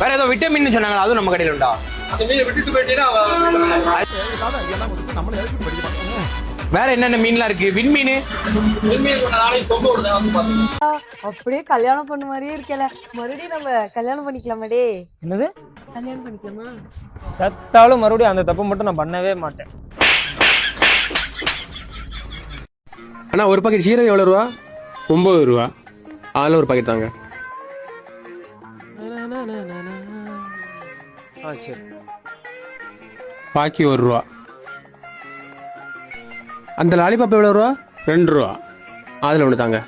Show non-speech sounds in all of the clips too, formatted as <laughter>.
வேற ஏதோ விட்டமின் சொன்னாங்க அதுவும் நம்ம கடையில உண்டா? வேற என்னென்ன மீன்லாம் இருக்கு? விண்மீன் மீன்? கொஞ்ச நாளைக்கு தொங்க விடுதா வந்து பாத்துங்க அப்படியே கல்யாணம் பண்ண மாதிரியே இருக்கல. மறுபடியும் நம்ம கல்யாணம் பண்ணிக்கலாமாடே என்னது? கல்யாணம் பண்ணிக்கலாமா? சத்தாலும் மறுபடியும் அந்த தப்பு மட்டும் நான் பண்ணவே மாட்டேன். அண்ணா ஒரு பாக்கெட் சீரகம் எவ்வளோ ரூபா? ஒம்பது ரூபா. அதில் ஒரு பாக்கெட் தாங்க. ஆ சரி. பாக்கி ஒரு ரூபா. அந்த லாலிபாப் எவ்வளோ ரூபா? ரெண்டு ரூபா. அதில் ஒன்று தாங்க.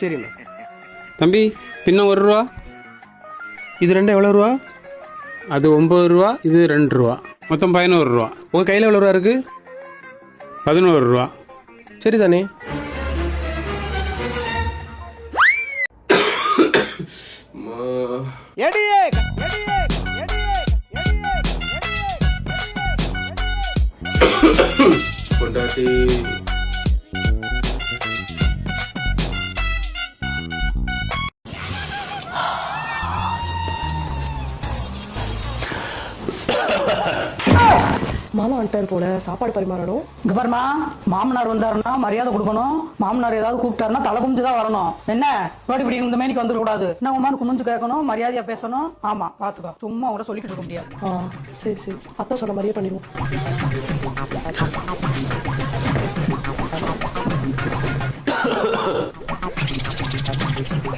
சரிண்ணா தம்பி பின்ன ஒரு ரூபா? இது ரெண்டு எவ்வளோ ரூபா? அது ஒம்பது ரூபா இது ரெண்டு ரூபா. மொத்தம் பதினோரு ரூபா. உங்கள் கையில் எவ்வளோ ரூபா இருக்குது பதினோரு ரூபா. சரி தானே. கொண்டாட்டி வந்துட்டாரு போல. சாப்பாடு பரிமாறணும். இங்க பாருமா மாமனார் வந்தாருன்னா மரியாதை கொடுக்கணும். மாமனார் ஏதாவது கூப்பிட்டாருன்னா தலை குமிஞ்சு தான் வரணும். என்ன? இப்படி இப்படி இந்த மேனிக்கு வந்துட கூடாது. என்ன உமான்னு குமிஞ்சு கேட்கணும் மரியாதையா பேசணும்? ஆமா பாத்துக்கோ. சும்மா கூட சொல்லிக்கிட்டு இருக்க முடியாது. ஆ சரி சரி. அத்தை சொன்ன மாதிரியே பண்ணிடுவோம். <coughs>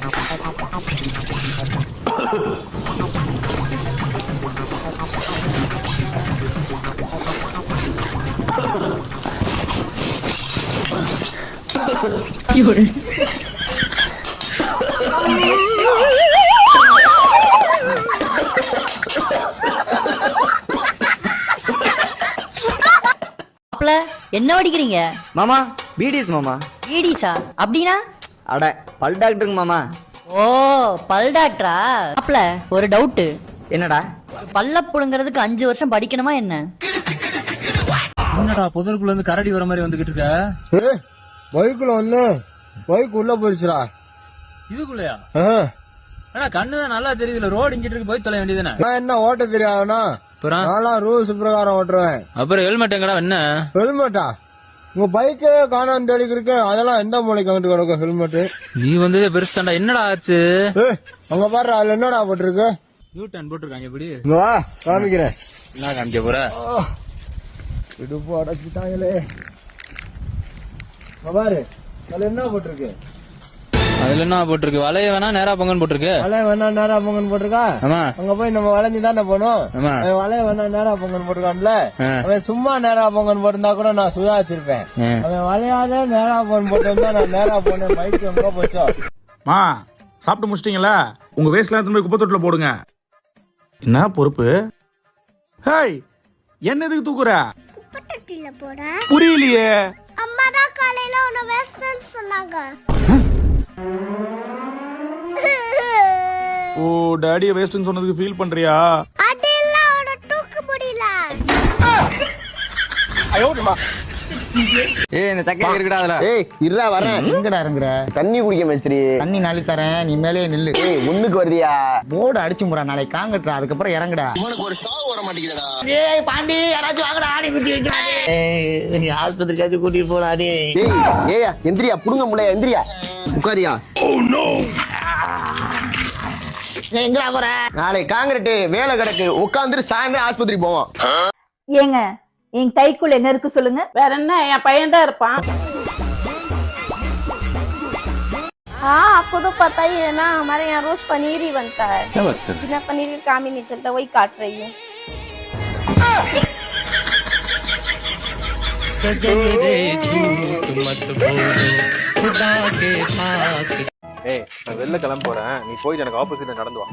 மாப்ள என்ன வடிக்கிறீங்க? மாமா பீடிஸ் மாமா. ஈடிசா அப்படின்னா? அட பல் டாக்டருங்க மாமா. ஓ பல் டாக்டரா? மாப்ள ஒரு டவுட் என்னடா? பல்ல புடுங்கிறதுக்கு அஞ்சு வருஷம் படிக்கணுமா என்ன? என்னடா புதருக்குள்ள இருந்து கரடி வர மாதிரி வந்துகிட்டு இருக்க? பைக்குல வந்து பைக் உள்ள போயிடுச்சுடா இதுக்குள்ளயா? ஆனா கண்ணு தான் நல்லா தெரியுதுல. ரோடு இங்கிட்டு இருக்கு போய் தொலை வேண்டியதுதானே? நான் என்ன ஓட்ட தெரியாதுனா அப்புறம்? நான்லாம் ரூல்ஸ் பிரகாரம் ஓட்டுருவேன் அப்புறம் ஹெல்மெட் எங்கடா என்ன? ஹெல்மெட்டா உங்க பைக்கே காணாம தேடி இருக்கு அதெல்லாம் எந்த மூலைக்கு வந்துட்டு கிடக்கும் ஹெல்மெட் நீ வந்ததே பெருசு தாண்டா என்னடா ஆச்சு? அங்க பாரு அதுல என்னடா போட்டிருக்கு? யூ டர்ன் போட்டிருக்காங்க எப்படி வா காமிக்கிறேன். என்ன காமிக்க போற? இடுப்பு அடைச்சிட்டாங்களே. பாரு. அதுல என்ன போட்டிருக்கு? அதுல என்ன போட்டிருக்கு? வளைய வேணா நேரா பொங்கன்னு போட்டிருக்கு. வளைய வேணா நேரா பொங்கன் போட்டிருக்கா? ஆமா. அங்க போய் நம்ம வளைஞ்சு தானே போனோம் வளைய வேணா நேரா பொங்கன் போட்டிருக்கான்ல. அவன் சும்மா நேரா பொங்கன் போட்டிருந்தா கூட நான் சுதாச்சிருப்பேன் ஆ. அவன் வளையாத நேரா பொங்கன் போட்டிருந்தா நான் நேரா போனேன். பைக் எங்க போச்சோ? மா சாப்பிட்டு முடிச்சிட்டீங்களா உங்க வேஸ்ட்ல எடுத்து போய் குப்பை தொட்டில போடுங்க. என்ன பொறுப்பு? ஹேய் என்ன எதுக்கு தூக்குற? புரியலையே. காலையில உன்னை வேஸ்ட்னு சொன்னாங்க. ஓ டாடிய வேஸ்ட்னு சொன்னதுக்கு ஃபீல் பண்றியா? அதெல்லாம் அவனை தூக்க முடியல. ஏய் இந்த இருக்குடா அதுல. ஏய் இருடா வரேன் எங்கடா இறங்குற? தண்ணி குடிக்க மேஸ்திரி. தண்ணி நாளி தரேன். நீ மேலே நில்லு. ஏய் ஒண்ணுக்கு வருதியா? போர்டு அடிச்சு முறா நாளைக்கு காங்கட்டுறா அதுக்கப்புறம் இறங்குடா. உனக்கு ஒரு சாவு வர மாட்டேங்குதுடா. ஏய் பாண்டி யாராச்சும் வாங்கடா. ஆடி குத்தி வைக்கிறானே. நீ ஆஸ்பத்திரிக்காச்சும் கூட்டிட்டு போடா டே ஏய் ஏயா எந்திரியா புடுங்க முடியல எந்திரியா. உட்காரியா. எங்கடா போற? நாளை காங்கிரட்டு வேலை கிடக்கு. உட்காந்துட்டு சாயந்தரம் ஆஸ்பத்திரி போவோம். ஏங்க என் கைக்குள்ள என்ன இருக்கு சொல்லுங்க வேற என்ன என் பையன் தான் இருப்பான் हाँ आपको तो पता ही है ना हमारे यहाँ रोज पनीर ही बनता है बिना पनीर के काम ही नहीं चलता वही काट रही हूँ ஏய் நான் வெளில கிளம்ப போறேன் நீ போயிட்டு எனக்கு ஆப்போசிட்ல நடந்து வா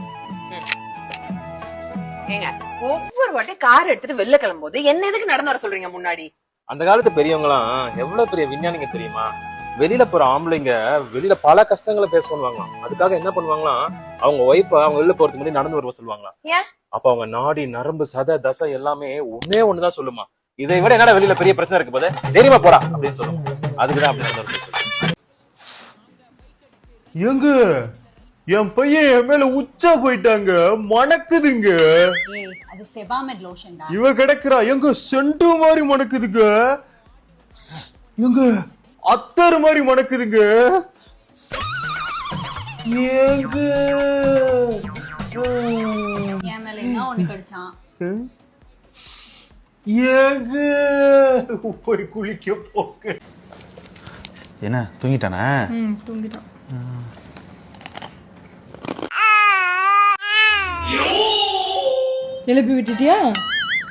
ஏங்க ஒவ்வொரு வாட்டி கார் எடுத்துட்டு வெளில கிளம்பும்போது என்ன எதுக்கு நடந்து வர சொல்றீங்க முன்னாடி? அந்த காலத்து பெரியவங்களாம் எவ்வளவு பெரிய விஞ்ஞானிங்க தெரியுமா? வெளியில போற ஆம்பளைங்க வெளியில பல கஷ்டங்களை ஃபேஸ் பண்ணுவாங்களாம். அதுக்காக என்ன பண்ணுவாங்களாம்? அவங்க ஒய்ஃப அவங்க வெளில போறதுக்கு முன்னாடி நடந்து வருவ சொல்லுவாங்களாம்? அப்ப அவங்க நாடி நரம்பு சத தசை எல்லாமே ஒன்னே ஒண்ணுதான் சொல்லுமா. இதை விட என்னடா வெளியில பெரிய பிரச்சனை இருக்கு போது தைரியமா போடா அப்படின்னு சொல்லுவோம். அதுக்குதான் அப்படி நடந்து. எங்க? என் பையன் என் மேல உச்சா போயிட்டாங்க மணக்குதுங்க. அது செபாமெட் லோஷன்டா இவ கிடக்குறா எங்க செண்டு மாதிரி மணக்குதுங்க. எங்க அத்தர் மாதிரி மணக்குதுங்க. ஏங்க. என் மேல என்ன ஒண்ணு கடிச்சான்? ஏங்க. போய் குளிக்க போங்க. என்ன தூங்கிட்டானா? தூங்கிட்டான். எழுப்பி விட்டுட்டியா?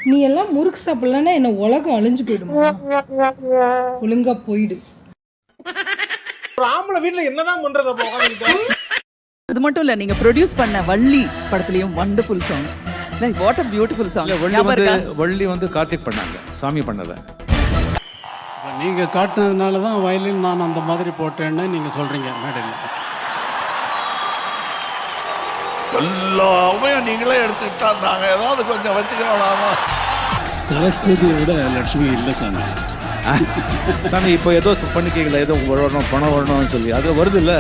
நீ எல்லாம் முறுக்கு சாப்பிடலன்னா என்ன உலகம் அழிஞ்சு போயிடுமா. ஒழுங்கா போயிடு. ஆம்பளை வீட்டுல என்னதான் பண்றது அது மட்டும் இல்ல நீங்க ப்ரொடியூஸ் பண்ண வள்ளி படத்துலயும் wonderful songs what a beautiful song Valli வந்து வள்ளி வந்து கார்த்திக் பண்ணாங்க சாமி பண்ணத. நீங்க காட்டினதுனால தான் வயலின் நான் அந்த மாதிரி போட்டேன்னு நீங்க சொல்றீங்க மேடையில். எல்லாமே நீங்களே எடுத்துக்கிட்டா நாங்க ஏதாவது கொஞ்சம் வச்சுக்கலாமா சரஸ்வதியை விட லட்சுமி இல்லை சாமி தானே இப்போ ஏதோ பண்ணிக்கல ஏதோ வரணும் பணம் வரணும்னு சொல்லி அது வருது இல்ல